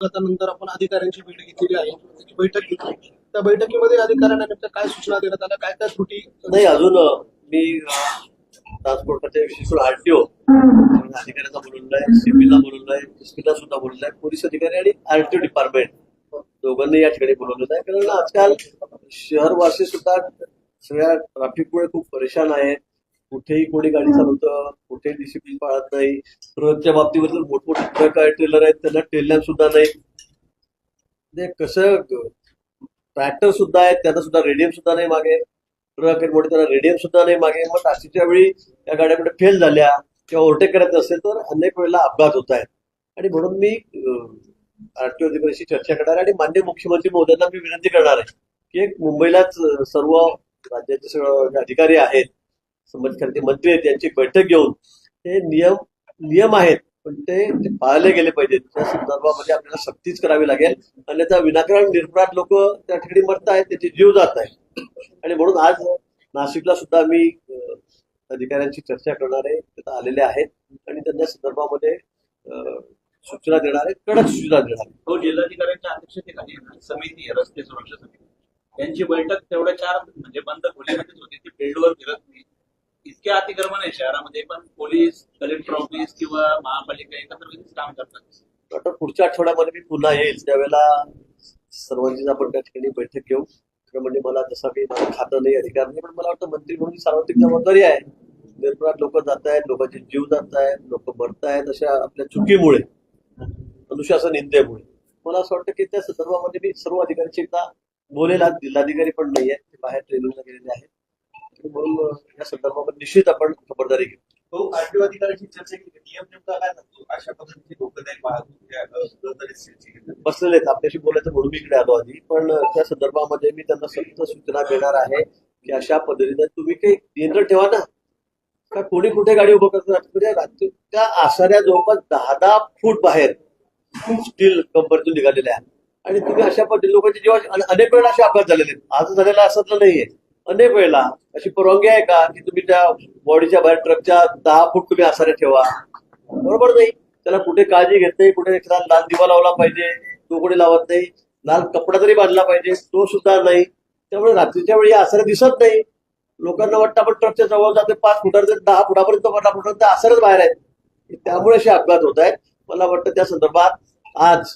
अपघातानंतर आपण अधिकाऱ्यांची भेट घेतलेली आहे. त्याची बैठक घेतली. त्या बैठकीमध्ये अधिकाऱ्यांना नेमक्या काय सूचना देण्यात आल्या? काय काय त्रुटी? नाही अजून मी ट्रान्सपोर्टच्या विशेष आरटीओ अधिकाऱ्यांना बोलवलंय सीपीला बोलवलंय एसपीला सुद्धा बोलवलंय पोलीस अधिकारी आणि आरटीओ डिपार्टमेंट दोघांनी या ठिकाणी बोलवलेलं आहे. कारण आजकाल शहरवासी सुद्धा सगळ्या ट्रॅफिकमुळे खूप परेशान आहेत कुठेही कोणी गाडी चालवतं कुठेही डिसिप्लिन पाळत नाही. ट्रकच्या बाबतीवर जर मोठमोठे ट्रक आहे ट्रेलर आहेत त्यांना टेलर सुद्धा नाही. म्हणजे कसं ट्रॅक्टर सुद्धा आहेत त्यांना सुद्धा रेडियम सुद्धा नाही मागे. ट्रक आहेत मोठे त्यांना रेडियम सुद्धा नाही मागे. मग टाशीच्या वेळी त्या गाड्या कुठे फेल झाल्या किंवा ओव्हरटेक करायचं असेल तर अनेक वेळेला अपघात होत आहेत. आणि म्हणून मी आरटीओ अधिकाऱ्यांशी चर्चा करणार आहे आणि मान्य मुख्यमंत्री महोदयांना मी विनंती करणार आहे की एक मुंबईलाच सर्व राज्याचे सगळं अधिकारी आहेत संबंधित मंत्री आहेत यांची बैठक घेऊन हे नियम नियम आहेत पण ते पाळले गेले पाहिजेत. त्या संदर्भामध्ये आपल्याला सक्तीच करावी लागेल. अन्यथा विनाकारण निर्भरात लोक त्या ठिकाणी मरत आहेत त्याचे जीव जात आहेत आणि म्हणून आज नाशिकला सुद्धा मी अधिकाऱ्यांची चर्चा करणारे तिथं आलेले आहेत आणि त्यांच्या संदर्भामध्ये सूचना देणारे कडक सूचना देणार तो हो, जिल्हाधिकाऱ्यांच्या अध्यक्षतेखाली समिती रस्ते सुरक्षा समिती. त्यांची बैठक तेवढ्या चार म्हणजे बंद खोल्यामध्येच होती ती फील्डवर फिरत नाही. इतके अतिक्रमण आहे शहरामध्ये पण पोलीस कलेक्टर ऑफिस किंवा महापालिका एकत्र काम करतात. आता पुढच्या आठवड्यामध्ये मी पुन्हा येईल त्यावेळेला सर्वांचीच आपण त्या ठिकाणी बैठक घेऊ. म्हणजे मला जसा काही खातं नाही अधिकार नाही पण मला वाटतं मंत्री म्हणून सार्वत्रिक जबाबदारी आहे. निर्भरात लोक जात आहेत लोकांचे जीव जात आहेत लोक मरत आहेत अशा आपल्या चुकीमुळे अनुशासन निंदेमुळे. मला असं वाटतं की त्या संदर्भामध्ये मी सर्व अधिकाऱ्यांची एकदा बोलेला जिल्हाधिकारी पण नाही आहेत ते बाहेर ट्रेनिंगला गेलेले आहेत. म्हणून या संदर्भामध्ये निश्चित आपण खबरदारी घेऊ. तो आरटीओ अधिकाऱ्यांची चर्चा केली. नियम नेमका काय सांगतो अशा पद्धतीची धोकादायक वाहतूक घेतात. बसलेले आहेत. आपल्याशी बोलायचं म्हणून मी इकडे आलो आधी. पण त्या संदर्भामध्ये मी त्यांना सक्त सूचना देणार आहे की अशा पद्धतीने तुम्ही काही नियंत्रण ठेवा ना. का कोणी कुठे गाडी उभं करतात त्या आसाऱ्या जवळपास दहा दहा फूट बाहेर स्टील कंपनीतून निघालेल्या आहेत. आणि तुम्ही अशा पद्धतीने लोकांचे जेव्हा आणि अनेक वेळेला असे अपघात झालेले आहेत. आज झालेला असतलं नाहीये. अनेक वेळेला. अशी परवानगी आहे का की तुम्ही त्या बॉडीच्या बाहेर ट्रकच्या दहा फूट तुम्ही आसारे ठेवा? बरोबर नाही. त्याला कुठे काळजी घेत नाही कुठे एखादा लाल दिवा लावला पाहिजे तो कुठे लावत नाही लाल कपडा तरी बांधला पाहिजे तो सुद्धा नाही. त्यामुळे रात्रीच्या वेळी आसारे दिसत नाही. लोकांना वाटतं आपण ट्रकच्या जवळ जाते पाच फुटावर दहा फुटापर्यंत पंधरा फुटापर्यंत आसारच बाहेर आहेत. त्यामुळे असे अपघात होत आहेत. मला वाटतं त्या संदर्भात आज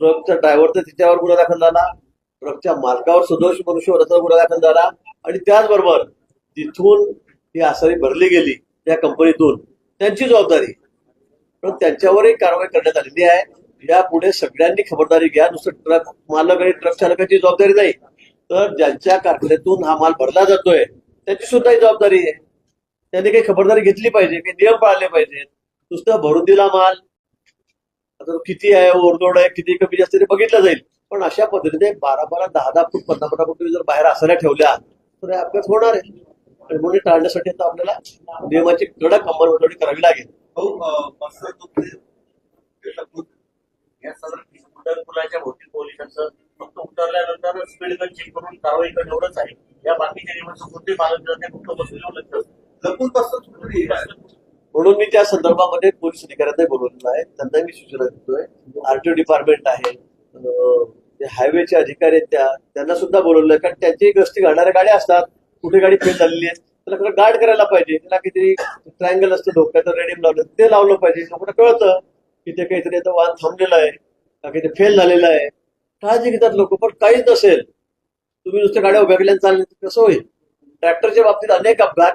ट्रकचा ड्रायव्हर तर तिच्यावर गुन्हा दाखल झाला. ट्रकच्या मालकावर सदोष मनुष्य गुन्हा दाखल झाला. आणि त्याचबरोबर तिथून ही आसारी भरली गेली त्या कंपनीतून. त्यांची जबाबदारी. पण त्यांच्यावरही कारवाई करण्यात आलेली आहे. यापुढे सगळ्यांनी खबरदारी घ्या. नुसतं ट्रक मालक आणि ट्रक चालकाची जबाबदारी नाही. तर ज्यांच्या कारखान्यातून हा माल भरला जातोय त्याची सुद्धा ही जबाबदारी आहे. त्यांनी काही खबरदारी घेतली पाहिजे काही नियम पाळले पाहिजेत. नुसतं भरून दिला माल. आता किती आहे ओरदोड आहे किती कमी जास्त ते बघितलं जाईल. पण अशा पद्धतीने बारा बारा दहा दहा फूट पंधरा पंधरा फूट जर बाहेर आसाऱ्या ठेवल्या तर हे अपघात होणार आहे. आणि म्हणून टाळण्यासाठी आता आपल्याला नियमाची कडक अंमलबजावणी करावी लागेल. भोवती पोलिसांचं फक्त उतरल्यानंतर स्पीड गन चेक करून कारवाई करणं एवढंच आहे. या बाकीच्या नियमांचं कोणते पालन करत नाही फक्त बसून लक्ष लपून बसतो थोडी म्हणून मी त्या संदर्भामध्ये पोलीस अधिकाऱ्यांना बोलवलेलं आहे. त्यांना मी सूचना देतोय. आरटीओ डिपार्टमेंट आहे. अं, हायवेचे अधिकारी आहेत त्या त्यांना सुद्धा बोलवलं कारण त्यांची गस्ती घालणाऱ्या गाड्या असतात. कुठे गाडी फेल झालेली आहे त्याला खरं गार्ड करायला पाहिजे. त्याला काहीतरी ट्रायंगल असतं डोक्याचं रेडियम लावलं ते लावलं पाहिजे. लोकांना कळतं की ते काहीतरी आता वाहन थांबलेलं आहे का किती फेल झालेलं आहे. काळजी घेतात लोक पण काहीच नसेल. तुम्ही नुसत्या गाड्या उभ्या केल्याने चालले तर कसं होईल? ट्रॅक्टरच्या बाबतीत अनेक अपघात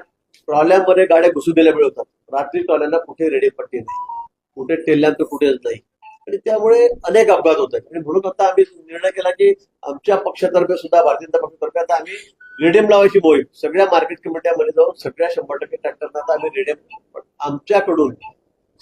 ट्रॉल्यामध्ये गाड्या घुसून दिल्या मिळवतात रात्री ट्रॉल्यांना कुठे रेडी पट्टी नाही. कुठे टेल्ल्यान तर कुठेच नाही. आणि त्यामुळे अनेक अपघात होत आहेत. आणि म्हणून आता आम्ही निर्णय केला की आमच्या पक्षातर्फे सुद्धा भारतीय जनता पक्षातर्फे आता आम्ही रेडियम लावायची मोहीम. सगळ्या मार्केट कमिट्यामध्ये जाऊन सगळ्या शंभर टक्के ट्रॅक्टरना आता आम्ही रेडियम आमच्याकडून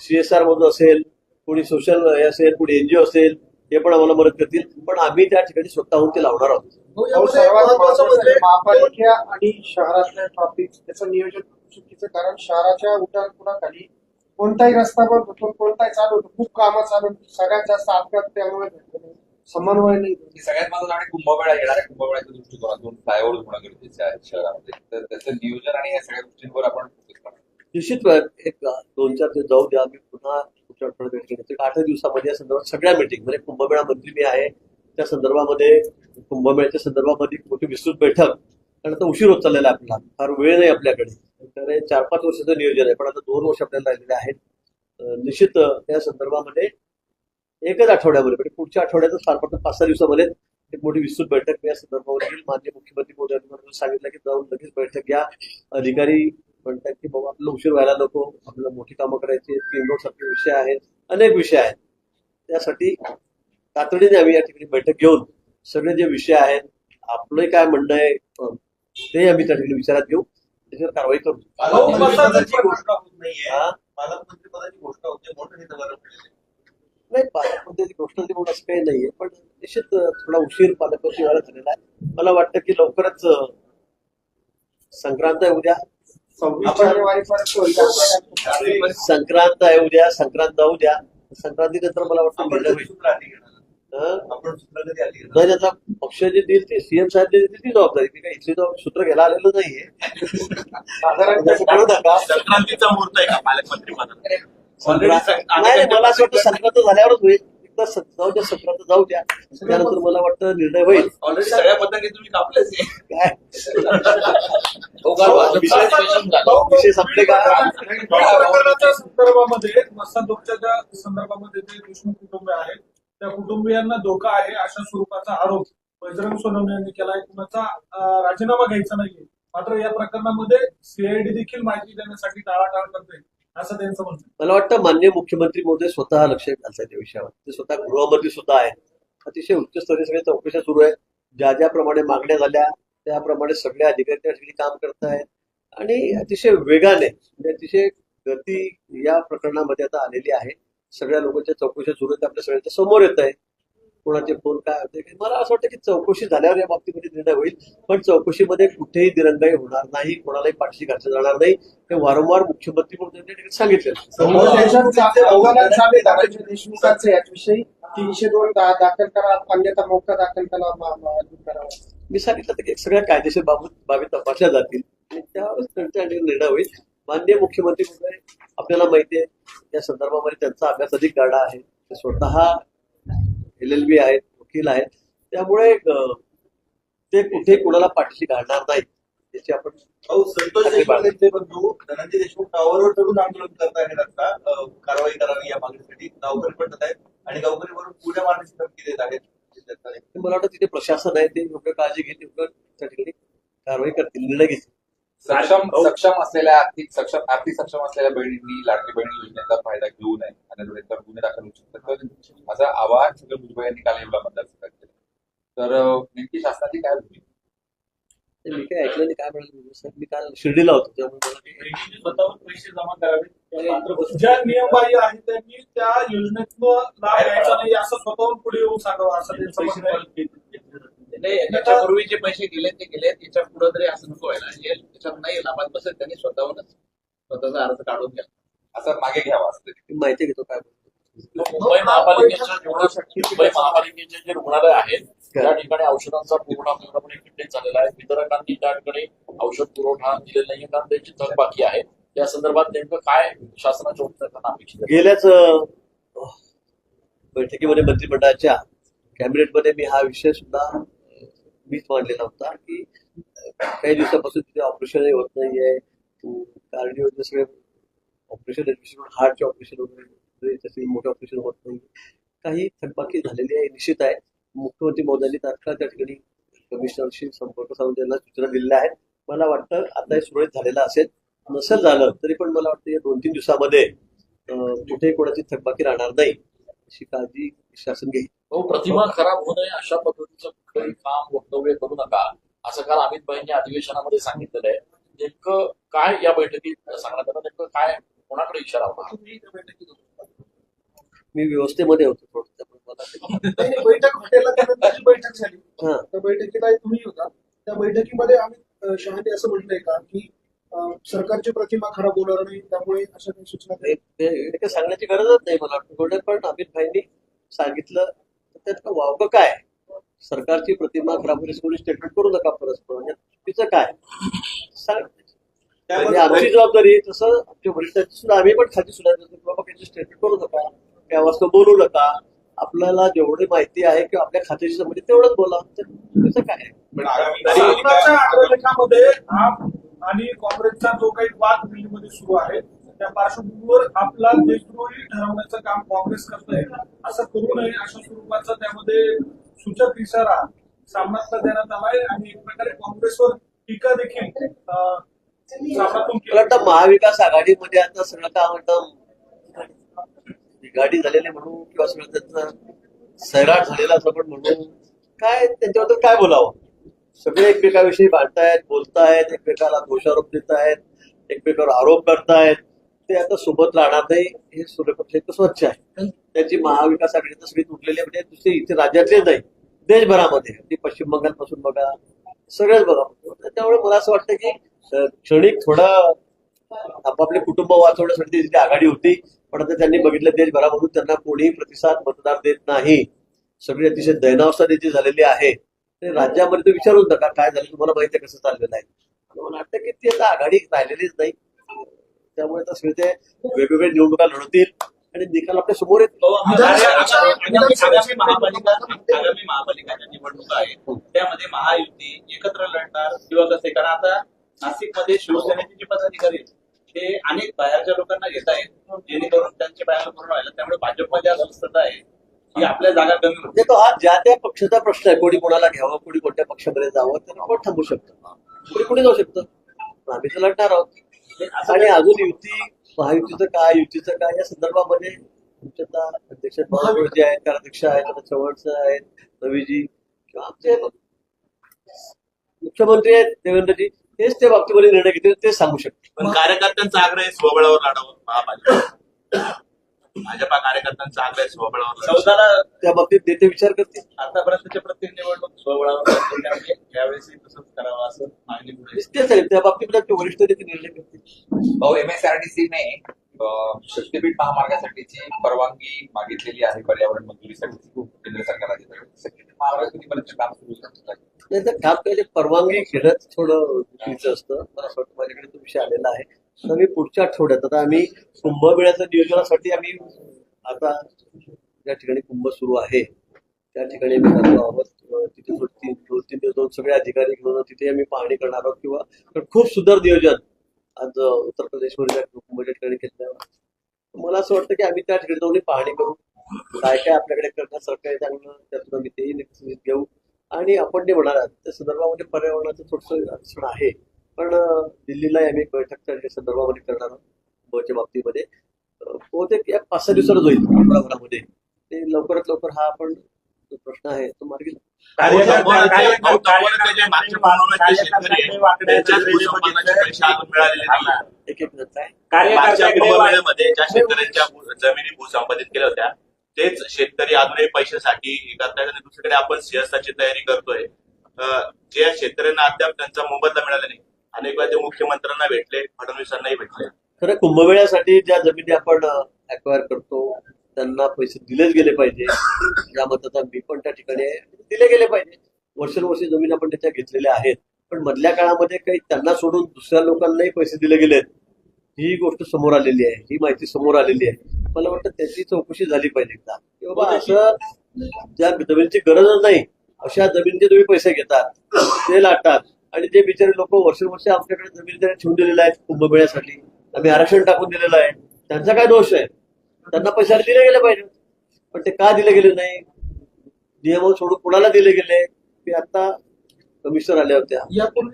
सीएसआर मधून असेल कोणी सोशल हे असेल कोणी एनजीओ असेल हे पण आम्हाला मदत करतील. पण आम्ही त्या ठिकाणी स्वतःहून ते लावणार आहोत. सर्वात महत्त्वाचं महत्त्वाचं म्हणजे महापालिका आणि शहरातल्या ट्रॅफिक त्याचं नियोजन चुकीचं कारण शहराच्या उड्डाणपुलाखाली कोणताही रस्ता बंद होतो कोणताही चालू होतो खूप कामं चालू होती. सगळ्यात जास्त अपघात त्यामुळे. समन्वय नाही. की सगळ्यात माझं आणि कुंभमेळा येणाऱ्या कुंभमेळ्याच्या दृष्टिकोनातून फ्लायओव्हर होणं गरजेचं आहे शहरामध्ये. तर त्याचं नियोजन आणि या सगळ्या गोष्टींवर आपण focus करणार. निश्चित एक दोन चार दिवस जाऊ द्या. आम्ही पुन्हा पुढच्या आठवड्यात भेट घेण्याची. आठ दिवसामध्ये या संदर्भात सगळ्या मीटिंग म्हणजे कुंभमेळा मंत्री मी आहे. त्या संदर्भामध्ये कुंभमेळ्याच्या संदर्भामध्ये एक मोठी विस्तृत बैठक. कारण आता उशीर होत चाललेला आहे आपला फार वेळ नाही आपल्याकडे. तर हे चार पाच वर्षाचं नियोजन आहे पण आता दोन वर्ष आपल्याला राहिलेले आहेत. निश्चित त्या संदर्भामध्ये एकच आठवड्यामध्ये म्हणजे पुढच्या आठवड्यातच फार फार पाच सहा दिवसामध्ये एक मोठी विस्तृत बैठक या संदर्भावर घेईल. माननीय मुख्यमंत्री मोदी सांगितलं की जाऊन लगेच बैठक घ्या. अधिकारी म्हणतात की बाबा आपल्याला उशीर व्हायला नको आपल्याला मोठी कामं करायची तीन रोड सारखे विषय आहेत अनेक विषय आहेत. त्यासाठी तातडीने आम्ही या ठिकाणी बैठक घेऊन सगळे जे विषय आहेत आपलं काय म्हणणं आहे ते आम्ही त्या ठिकाणी विचारात घेऊ. त्याच्यावर कारवाई करू. पालकमंत्रीपदाची घोषणा होत नाहीये. हा? पालकमंत्रीपदाची घोषणा होते मोठं नेते बरं पडलेले नाही पालकमंत्र्याची गोष्ट ती म्हणून असं काही नाहीये पण निश्चित थोडा उशीर पालकमंत्री व्हायला झालेला आहे. मला वाटतं की लवकरच संक्रांत आहे उद्या. संक्रांत आहे उद्या संक्रांत जाऊ द्या. संक्रांतीनंतर मला वाटतं होईल सूत्र आली घेणार हं? आपण सूत्र कधी आली घेणार? नाही आता पक्ष जे देईल ते सीएम साहेब जे देतील ती जबाबदारी. मी काही इथली जबाब- सूत्र घ्यायला आलेलो नाहीये. साधारण संक्रांतीचा मुहूर्त आहे का? पालकमंत्री नाही मला असं वाटतं संक्रांत झाल्यावरच होईल. एकदा सं- जाऊ द्या संक्रांत जाऊ द्या. त्यानंतर मला वाटतं निर्णय होईल. ऑलरेडी सगळ्या पद्धती तुम्ही आहे. काय? विषय संपले का? प्रकरणाच्या संदर्भामध्ये ज्या संदर्भामध्ये जे देशमुख कुटुंब आहेत. त्या कुटुंबियांना धोका आहे अशा स्वरूपाचा आरोप बजरंग सोनवणे यांनी केलाय. कुणाचा राजीनामा घ्यायचा नाहीये. मात्र या प्रकरणामध्ये सीआयडी देखील माहिती देण्यासाठी टाळाटाळ करते असं त्यांचं म्हणणं मला वाटतं मान्य मुख्यमंत्री मोदी स्वतः लक्ष घालतात या विषयावर. ते स्वतः गृहमंत्री सुद्धा आहेत. अतिशय उच्चस्तरीय सगळ्या चौकशा सुरू आहेत. ज्या ज्याप्रमाणे मागण्या झाल्या त्याप्रमाणे सगळे अधिकारी त्या ठिकाणी काम करत आहेत. आणि अतिशय वेगाने म्हणजे अतिशय गती या प्रकरणामध्ये आता आलेली आहे. सगळ्या लोकांच्या चौकशा सुरू आहेत आपल्या सगळ्यांच्या समोर येत आहे कोणाचे फोन काय होते. मला असं वाटतं की चौकशी झाल्यावर या बाबतीमध्ये निर्णय होईल पण चौकशीमध्ये कुठेही दिरंगाई होणार नाही कोणालाही पाठशी घातलं जाणार नाही. हे वारंवार मुख्यमंत्री म्हणून त्यांनी सांगितलं. याच्याविषयी तीनशे दोन दाखल करा अन्यथा मोका दाखल करा मा- मा- करावा मी सांगितलं की सगळ्या कायदेशीर बाबत बाबी तपासल्या जातील आणि त्यावेळेस त्यांच्या ठिकाणी निर्णय होईल. माननीय मुख्यमंत्री महोदय आपल्याला माहिती आहे या संदर्भामध्ये त्यांचा अभ्यास अधिक गाढा आहे. ते स्वतः एल एल बी आहेत वकील आहेत. त्यामुळे ते कुठे कुणाला पाठीशी घालणार नाही त्याची आपण संतोष बंधू धनंजय देशमुख टावरवर चढून आंदोलन करत आहेत आता. कारवाई करावी या मागणीसाठी. गावकरी पडत आहेत आणि गावकरीवरून पुढे मारण्याची धमकी देत आहेत. मला वाटतं तिथे प्रशासन आहे ते योग्य काळजी घेत योग्य त्या ठिकाणी कारवाई करतील निर्णय घेतील. सक्षम सक्षम असलेल्या आर्थिक सक्षम आर्थिक सक्षम असलेल्या बहिणींनी लाडकी बहिणी योजनेचा फायदा घेऊ नये. आणि गुन्हे दाखल होऊ शकतात. तर माझं आवाहन सगळं भुजबळ यांनी काल येवला मतदारसंघात केलं तर नेमकी शासनाची काय भूमिका ते मी काय ऐकलं काय म्हणाले मी? काल शिर्डीला होतो त्यामुळे स्वतःहून पैसे जमा करावे. ज्या नियमबाह्य आहेत त्यांनी त्या योजनेतनं लाभ घ्यायचा नाही असं स्वतःहून पुढे येऊ सांगावं असं त्यांचं नाही त्याच्यापूर्वी जे पैसे गेले ते गेले त्याच्या पुढे तरी असं नको व्हायला. त्याच्यात नाही लाभात बसेल त्यांनी स्वतःहूनच. स्वतःचा अर्ज काढून घ्या. असं मागे घ्यावा असं मी माहिती घेतो काय बोलतो. मुंबई महापालिकेच्या मुंबई महापालिकेचे जे रुग्णालय आहेत त्या ठिकाणी औषधांचा पुरवठा पूर्णपणे खंडित झालेला आहे. वितरकांनी त्या ठिकाणी औषध पुरवठा दिलेला नाहीये कारण त्यांची थकबाकी आहे. त्या संदर्भात नेमकं काय शासनाच्या उपचारांना अपेक्षित आहे? गेल्याच बैठकीमध्ये मंत्रिमंडळाच्या कॅबिनेटमध्ये मी हा विषय सुद्धा मीच मांडलेला होता की काही दिवसापासून तिथे ऑपरेशनही होत नाहीये. कार्डिओ सगळे ऑपरेशन हार्टचे ऑपरेशन वगैरे तसे मोठे ऑपरेशन होत नाही. काही थकबाकी झालेली आहे निश्चित आहे. मुख्यमंत्री महोदयांनी तात्काळ त्या ठिकाणी कमिशनरशी संपर्क साधून त्यांना सूचना दिलेल्या आहेत. मला वाटतं आता हे सुरळीत झालेलं असेल. नसेल झालं तरी पण मला वाटतं या दोन तीन दिवसामध्ये कुठेही कोणाची थकबाकी राहणार नाही. अशी काळजी शासन घेईल. हो, प्रतिमा खराब होऊ नये अशा पद्धतीचं काम वक्तव्य करू नका. असं काल अमित भाईंनी अधिवेशनामध्ये सांगितलेलं आहे. नेमकं काय या बैठकीत सांगण्यात आलं? नेमकं काय कोणाकडे इशारा होता. मी व्यवस्थेमध्ये होतो थोडं. बैठक बैठक झाली. हा. त्या बैठकीला तुम्ही होता. त्या बैठकीमध्ये आम्ही शहाने असं म्हटलंय का की सरकारची प्रतिमा खराब होणार नाही त्यामुळे अशा काही सूचना सांगण्याची गरजच नाही मला वाटतं. गोल्डन पण अमित भाईंनी सांगितलं. तर त्यात का वावगं काय? सरकारची प्रतिमा खराब होण्याची कोणी स्टेटमेंट करू नका परस्पर म्हणजे चुकीचं काय? सांग. म्हणजे आमची जबाबदारी आहे तसं आमच्या वरिष्ठांची सुद्धा आम्ही पण खाली सुद्धा बाबा काही स्टेटमेंट करू नका. त्या वाजता बोलू नका. आपल्याला जेवढी माहिती आहे किंवा आपल्या खात्याशी संबंधित तेवढंच बोला. तर त्याचं काय? आहे? आप आणि काँग्रेसचा जो काही वाद दिल्लीमध्ये सुरू आहे त्या पार्श्वभूमीवर आपला देशद्रोही ठरवण्याचं काम काँग्रेस करतोय असं करू नये अशा स्वरूपाचा त्यामध्ये सूचक इशारा सामनातला देण्यात आलाय आणि एक प्रकारे काँग्रेसवर टीका देखील सामनातून मला वाटतं महाविकास आघाडीमध्ये आता सगळं काय म्हणतं गाडी झालेली म्हणून किंवा सगळं त्यांचं सैराट झालेला असं पण म्हणून काय त्यांच्याबद्दल काय बोलावं? सगळे एकमेकाविषयी भांडतायत बोलतायत एकमेकाला दोषारोप देत आहेत एकमेकावर आरोप करतायत. ते आता सोबत राहणार नाही हे सूर्यपक्ष स्वच्छ आहे. त्यांची महाविकास आघाडी तर सगळी तुटलेली आहे. म्हणजे दुसरी इथे राज्यातले नाही देशभरामध्ये. ती पश्चिम बंगालपासून बघा सगळ्याच बघा. त्यामुळे मला असं वाटतं की क्षणिक थोडा आपापले कुटुंब वाचवण्यासाठी त्यांची आघाडी होती पण आता त्यांनी बघितलं देशभरामधून त्यांना कोणीही प्रतिसाद मतदार देत नाही. सगळी अतिशय दैनावस्था त्याची झालेली आहे. ते राज्यामध्ये विचारून नका काय झालं तुम्हाला माहिती आहे कसं चाललेलं आहे. मला वाटतं की ती आता आघाडी राहिलेलीच नाही. त्यामुळे आता सगळे ते वेगवेगळ्या निवडणुका लढवतील. आणि निकाल आपल्यासमोर येतील हो, महापालिका आगामी महापालिका ज्या निवडणुका आहेत. त्यामध्ये महायुती एकत्र लढणार किंवा कसे कारण आता नाशिकमध्ये शिवसेनेचे जे पदाधिकारी आहेत ते अनेक बाहेरच्या लोकांना घेत आहेत जेणेकरून त्यांचे बाहेर पूर्ण व्हायला त्यामुळे भाजपमध्ये अस्वस्थता आहे. की आपल्या जागा कमी होते तो हा ज्या त्या पक्षाचा प्रश्न आहे कोणी कोणाला घ्यावं कोणी कोणत्या पक्षामध्ये जावं तर कोण थांबू शकतं? कोणी कोणी जाऊ शकतं? आम्ही तर लढणार आहोत. आणि अजून युती महायुतीचं काय? युतीचं काय? या संदर्भामध्ये मुख्यतः अध्यक्ष पवार जे आहेत? कार्याध्यक्ष आहेत आता चव्हाणचं आहेत रवीजी किंवा आमचे मुख्यमंत्री आहेत देवेंद्रजी. तेच त्या बाबतीमध्ये निर्णय घेतील तेच सांगू शकतील. पण कार्यकर्त्यांचा आग्रह स्वबळावर लढावं. महापालिका भाजपा कार्यकर्त्यांचा आग्रह आहे स्वबळावर. चौदाला त्या बाबतीत नेते विचार करतील. आतापर्यंतच्या प्रत्येक निवडणूक स्वबळावर यावेळेसही तसंच करावं असं मागणी तेच आहे. त्या बाबतीत ते वरिष्ठ नेते निर्णय करतील भाऊ एमएसआरडीसीने शक्तीपीठ महामार्गासाठीची परवानगी मागितलेली आहे पर्यावरण मंजुरीसाठी. केंद्र सरकारला शक्तीपीठ महामार्ग काम सुरू काम परवानगी घेणं थोडं चुकीचं असतं. मला असं वाटतं. माझ्याकडे तो विषय आलेला आहे. तर पुढच्या आठवड्यात. आता आम्ही कुंभमेळ्याच्या नियोजनासाठी आम्ही आता ज्या ठिकाणी कुंभ सुरू आहे त्या ठिकाणी आम्ही जातो आहोत. तिथे दोन तीन दोन तीन दिवस दोन सगळे अधिकारी घेऊन तिथे आम्ही पाहणी करणार आहोत किंवा खूप सुंदर नियोजन आज उत्तर प्रदेशमध्ये कुंभच्या ठिकाणी घेतलं मला असं वाटतं की आम्ही त्या ठिकाणी जाऊन पाहणी करू. काय काय आपल्याकडे करण्यासारखं आहे चांगलं त्यातून आम्ही तेही घेऊ. आणि आपण जे म्हणाल त्या संदर्भामध्ये पर्यावरणाचं थोडंसं अडचण आहे. पण दिल्लीला आम्ही एक बैठक त्या संदर्भामध्ये करणार आहोत. बच्या बाबतीमध्ये. बहुतेक या पाच सहा दिवसातच होईल प्रकरणामध्ये ते लवकरात लवकर हा आपण जो प्रश्न आहे तो मार्गी एक एक ज्या शेतकऱ्यांच्या भू- जमिनी भूसंपादित केल्या होत्या तेच शेतकरी अजूनही पैशासाठी करतायत आणि दुसरीकडे आपण सिंहस्थाची तयारी करतोय. ज्या शेतकऱ्यांना अद्याप त्यांचा मोबदला मिळाला नाही. अनेक वेळा ते मुख्यमंत्र्यांना भेटले फडणवीसांनाही भेटले. खरं कुंभमेळ्यासाठी ज्या जमिनी आपण अक्वायर करतो त्यांना पैसे दिलेच गेले पाहिजे. या मताचा मी पण त्या ठिकाणी. दिले गेले पाहिजे. वर्षानुवर्ष जमीन आपण त्याच्या घेतलेल्या आहेत. पण मधल्या काळामध्ये काही त्यांना सोडून दुसऱ्या लोकांनाही पैसे दिले गेलेत. ही गोष्ट समोर आलेली आहे. ही माहिती समोर आलेली आहे. मला वाटतं त्याची चौकशी झाली पाहिजे एकदा. की बाबा असं ज्या जमिनीची गरजच नाही अशा जमिनीचे तुम्ही पैसे घेतात. ते लाटतात. आणि जे बिचारे लोक वर्षानुवर्ष आपल्याकडे जमीन त्यांनी ठेवून दिलेल्या आहेत कुंभमेळ्यासाठी. आम्ही आरक्षण टाकून दिलेलं आहे. त्यांचा काय दोष आहे? त्यांना पैसे दिले गेले पाहिजे. पण ते का दिले गेले नाही? नियम सोडून कुणाला दिले गेले? ते आता कमिशनर आल्या होत्या.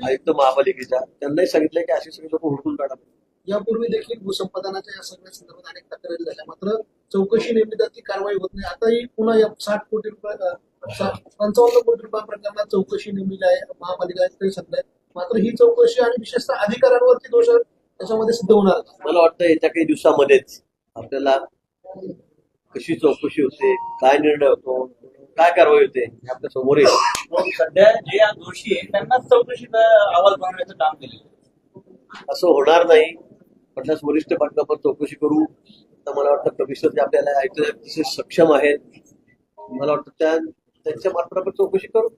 आयुक्त महापालिकेच्या. त्यांनाही सांगितलं की असे सगळे लोक हुडकून काढा. यापूर्वी देखील भूसंपादनाच्या या सगळ्या संदर्भात अनेक तक्रारी झाल्या. मात्र चौकशी नेमली ती कारवाई होत नाही. आताही पुन्हा या साठ कोटी रुपये पंचावन्न कोटी रुपया प्रकरणात चौकशी नेमलेली आहे. महापालिका सांगताय मात्र ही चौकशी आणि विशेषतः अधिकाऱ्यांवरती दोष त्याच्यामध्ये सिद्ध होणार? मला वाटतं येत्या काही दिवसामध्येच आपल्याला कशी चौकशी होते काय निर्णय होतो काय कारवाई होते हे आपल्यासमोर येईल. मग सध्या जे या दोषी आहेत त्यांनाच चौकशीचा अहवाल बनवण्याचं काम केलेलं आहे. असं होणार नाही. म्हटल्यास वरिष्ठ आपण चौकशी करू. तर मला वाटतं कमिशनर जे आपल्याला आयुक्त अतिशय सक्षम आहेत. मला वाटतं त्या त्यांच्या मार्फत आपण चौकशी करू.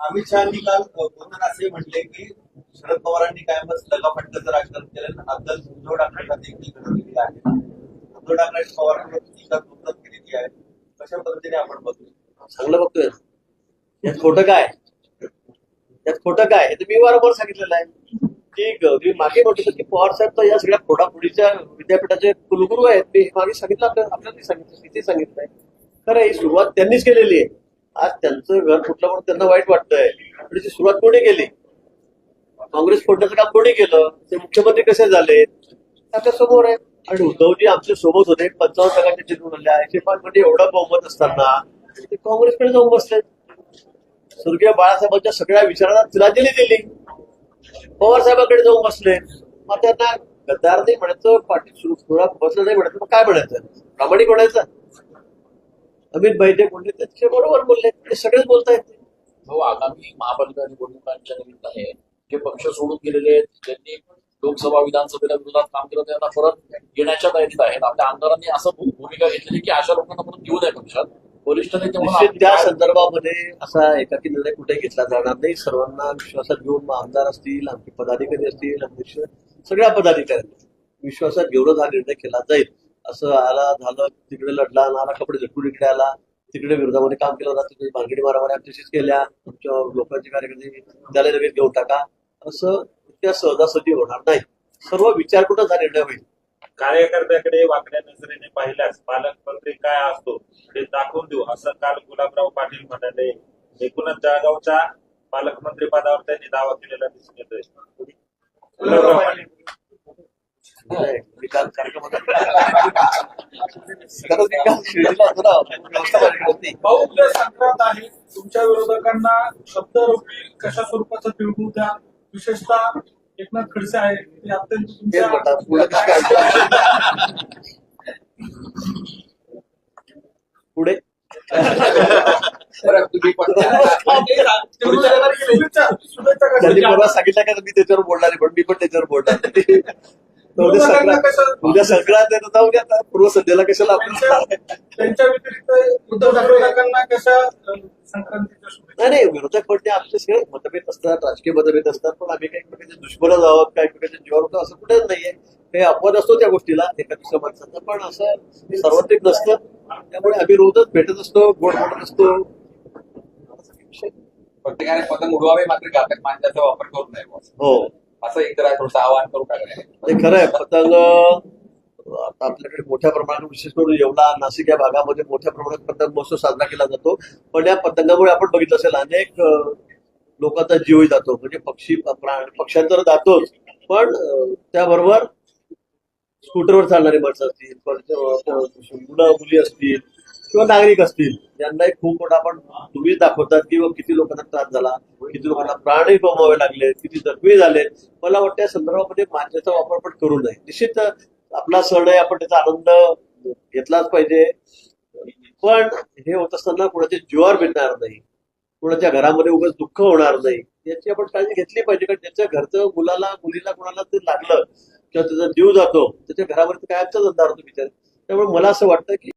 अमित शहानी काल बोलताना असे म्हटले की शरद पवारांनी कायमच लगाफटकाचं राजकारण केलं आता उद्धव ठाकरेंना देखील दिली आहे. उद्धव ठाकरे टीका जोरदार केलेली आहे? कशा पद्धतीने आपण बघतो चांगलं बघतोय. यात खोटं काय? यात खोटं काय? हे तर मी वारंवार सांगितलेलं आहे. की मागे म्हटलं की पवार साहेब तर या सगळ्या फोडाफोडीच्या विद्यापीठाचे कुलगुरू आहेत. मी हे मागे सांगितलं आपल्या आपल्याला सांगितलं किती सांगितलंय. खरं ही सुरुवात त्यांनीच केलेली आहे. आज त्यांचं घर फुटलं म्हणून त्यांना वाईट वाटतंय. त्याची सुरुवात कोणी केली? काँग्रेस फोडण्याचं काम कोणी केलं? ते मुख्यमंत्री कसे झाले? आपल्यासमोर आहे. आणि उद्धवजी आमच्यासोबत होते. पंचावन्न टक्क्यांचे जिंकून आले एकशे पाच म्हणजे एवढा बहुमत असताना ते काँग्रेसकडे जाऊन बसले. स्वर्गीय बाळासाहेबांच्या सगळ्या विचारांना तिलांजली दिली. पवार साहेबांकडे जाऊन बसले. मग त्यांना गद्दार नाही म्हणायचं पाठी सुरू बसलं नाही म्हणायचं. मग काय म्हणायचं? प्रामाणिक म्हणायचं? अमित भाई जे बोलले त्याचे बरोबर बोलले. ते सगळेच बोलतायत भाऊ आगामी महापालिका निवडणुकांच्या निमित्ताने जे पक्ष सोडून गेलेले आहेत ज्यांनी लोकसभा विधानसभेला विरोधात काम केलं त्यांना परत येण्याच्या तयारीत आहेत. आपल्या आमदारांनी असं भूमिका घेतलेली की अशा लोकांना परत घेऊ नये पक्षात. वरिष्ठ नेते म्हणून निश्चित आपली त्या संदर्भामध्ये असा एकाकी निर्णय कुठे घेतला जाणार नाही. सर्वांना विश्वासात घेऊन आमदार असतील आमचे पदाधिकारी असतील अध्यक्ष सगळ्या पदाधिकाऱ्यांनी विश्वासात घेऊनच हा निर्णय केला जाईल. असं आला झालं तिकडे लढला नाला कपडे झटकून इकडे आला तिकडे विरोधामध्ये काम केलं जातं तिकडे भानगडी मारामारी आमच्याशीच केल्या. आमच्या लोकांचे कार्यकर्ते त्याला लगेच घेऊन टाका. असं त्या सहजासहजी होणार नाही. सर्व विचार कुठं हा निर्णय होईल. कार्यकर्त्याकडे वाकड्या नजरेने पाहिल्यास पालकमंत्री काय असतो ते दाखवून देऊ असं काल गुलाबराव पाटील म्हणाले. एकूणच जळगावच्या पालकमंत्री पदावर त्यांनी दावा केलेला दिसून येतोय. गुलाबराव पाटील. विकास होतो. भाऊ उद्या संक्रांत आहे. तुमच्या विरोधकांना शब्दरूपी कशा स्वरूपाचं तिळगुळ द्या? विशेषतः एकनाथ खडसे आहे. ते अत्यंत पुढे त्यांनी सांगितलं का मी त्याच्यावर बोलणार आहे पण मी पण त्याच्यावर बोलणार. उद्या संक्रांत कसं- उद्या संक्रांत आहे तर जाऊ द्या. पूर्व संध्येला कशाला आपण त्यांच्या व्यतिरिक्त उद्धव ठाकरे विरोधकांना कशा अ, संक्रांतीच्या शुभेच्छा? नाही नाही विरोधक म्हणजे आमचे सगळे मतभेद असतात राजकीय मतभेद असतात पण आम्ही काही एकमेकांचे दुश्मनच आहोत काही एकमेकांच्या जीवावर होतो असं कुठेच नाहीये. काही अपवाद असतो त्या गोष्टीला एका दुसऱ्या माणसाचा. पण असं सार्वत्रिक नसतं त्यामुळे आम्ही रोजच भेटत असतो गोड बोलत असतो. प्रत्येकाने पतंग उडवावे मात्र घातक माणसाचा वापर करू नये. बुवा. हो. असं एक जरा आवाहन करू टाकलं खरं आहे. पतंग आपल्याकडे मोठ्या प्रमाणात विशेष करून येवला नाशिक या भागामध्ये मोठ्या प्रमाणात पतंग महोत्सव साजरा केला जातो. पण या पतंगामुळे आपण बघितलं असेल अनेक लोकांचा जीवही जातो. म्हणजे पक्षी प्राणी पक्ष्यांतर जातोच. पण त्याबरोबर स्कूटरवर चालणारी माणसं असतील मुलं मुली असतील किंवा नागरिक असतील यांनाही खूप मोठा आपण तुम्ही दाखवतात की किती लोकांना त्रास झाला किती लोकांना प्राणही गमवावे लागले किती जखमी झाले. मला वाटतं या संदर्भामध्ये मान्यता वापर पण करू नये. निश्चित आपला सण आहे आपण त्याचा आनंद घेतलाच पाहिजे. पण हे होत असताना कुणाच्या जीवावर भेटणार नाही. कुणाच्या घरामध्ये उगाच दुःख होणार नाही. याची आपण काळजी घेतली पाहिजे कारण ज्याच्या घरचं मुलाला मुलीला कुणाला ते लागलं किंवा त्याचा जीव जातो त्याच्या घरामध्ये कायमचाच अंधार होतो विचार त्यामुळे मला असं वाटतं की